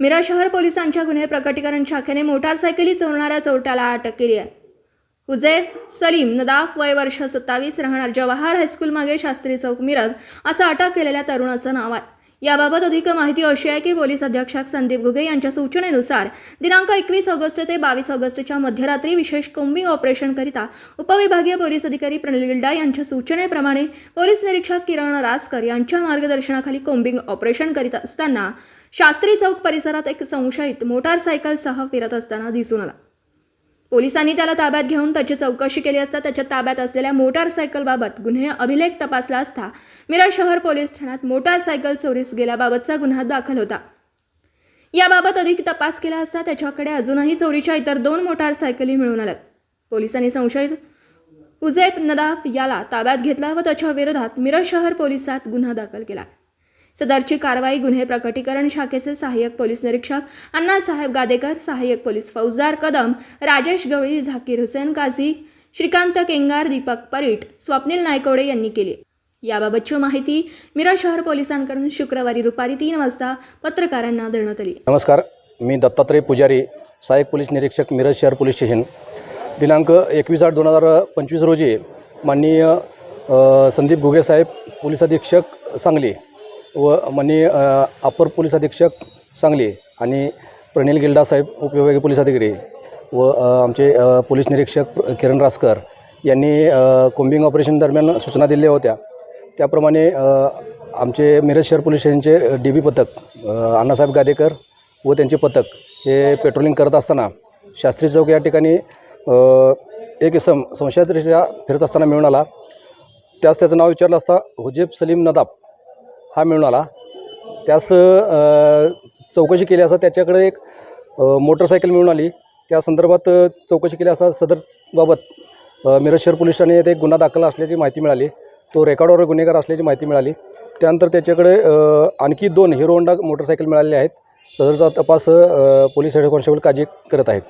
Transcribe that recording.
मिरा शहर पोलिसांच्या गुन्हे प्रकटीकरण शाखेने मोटारसायकली चोरणाऱ्या चोरट्याला अटक केली आहे. हुजैफ सलीम नदाफ वय वर्ष सत्तावीस राहणार जवाहर हायस्कूल मागे शास्त्री चौक मिरज असं अटक केलेल्या तरुणाचं नाव आहे. याबाबत अधिक माहिती अशी आहे की पोलीस अधीक्षक संदीप घुगे यांच्या सूचनेनुसार दिनांक एकवीस ऑगस्ट ते बावीस ऑगस्टच्या मध्यरात्री विशेष कोम्बिंग ऑपरेशनकरिता उपविभागीय पोलीस अधिकारी प्रणिल गिल्डा यांच्या सूचनेप्रमाणे पोलीस निरीक्षक किरण रासकर यांच्या मार्गदर्शनाखाली कोम्बिंग ऑपरेशन करीत असताना शास्त्री चौक परिसरात एक संशयित मोटारसायकलसह फिरत असताना दिसून आला. पोलिसांनी त्याला ताब्यात घेऊन त्याची चौकशी केली असता त्याच्या ताब्यात असलेल्या मोटारसायकलबाबत गुन्हे अभिलेख तपासला असता मिरज शहर पोलीस ठाण्यात मोटारसायकल चोरीस गेल्याबाबतचा गुन्हा दाखल होता. याबाबत अधिक तपास केला असता त्याच्याकडे अजूनही चोरीच्या इतर दोन मोटारसायकली मिळून आल्यात. पोलिसांनी संशयित हुजेब नदाफ याला ताब्यात घेतला व त्याच्या विरोधात मिरज शहर पोलिसात गुन्हा दाखल केला. सदरची कारवाई गुन्हे प्रकटीकरण शाखेचे सहाय्यक पोलीस निरीक्षक अण्णासाहेब गादेकर सहाय्यक पोलीस फौजदार कदम राजेश गवळी झाकीर हुसेन काझी श्रीकांत केंगार दीपक परीट स्वप्नील नायकवडे यांनी केली. याबाबतची माहिती मिरज शहर पोलिसांकडून शुक्रवारी दुपारी तीन वाजता पत्रकारांना देण्यात आली. नमस्कार मी दत्तात्रय पुजारी सहाय्यक पोलीस निरीक्षक मिरज शहर पोलीस स्टेशन. दिनांक एकवीस आठ दोन हजार पंचवीस रोजी माननीय संदीप घुगे साहेब पोलीस अधीक्षक सांगली. व माननीय अपर पोलीस अधीक्षक सांगली आणि प्रणिल गिल्डा साहेब उपविभागीय पोलीस अधिकारी व आमचे पोलीस निरीक्षक किरण रासकर यांनी कोम्बिंग ऑपरेशन दरम्यान सूचना दिल्या होत्या. त्याप्रमाणे आमचे मिरज शहर पोलीस स्टेशनचे डी बी पथक अण्णासाहेब गादेकर व त्यांचे पथक हे पेट्रोलिंग करत असताना शास्त्री चौक या ठिकाणी एक इसम संशयादृष्ट्या फिरत असताना मिळून आला. त्यास त्याचं नाव विचारलं असता हुजेब सलीम नदाब हा मिळून आला. त्यास चौकशी केली असता त्याच्याकडे एक मोटरसायकल मिळून आली. त्या संदर्भात चौकशी केली असता सदरबाबत मिरज शहर पोलीस ठाणे येथे गुन्हा दाखल असल्याची माहिती मिळाली. तो रेकॉर्डवर गुन्हेगार असल्याची माहिती मिळाली. त्यानंतर त्याच्याकडे आणखी दोन हिरो होंडा मोटरसायकल मिळालेले आहेत. सदरचा तपास पोलीस हेड कॉन्स्टेबल काळजी करत आहेत.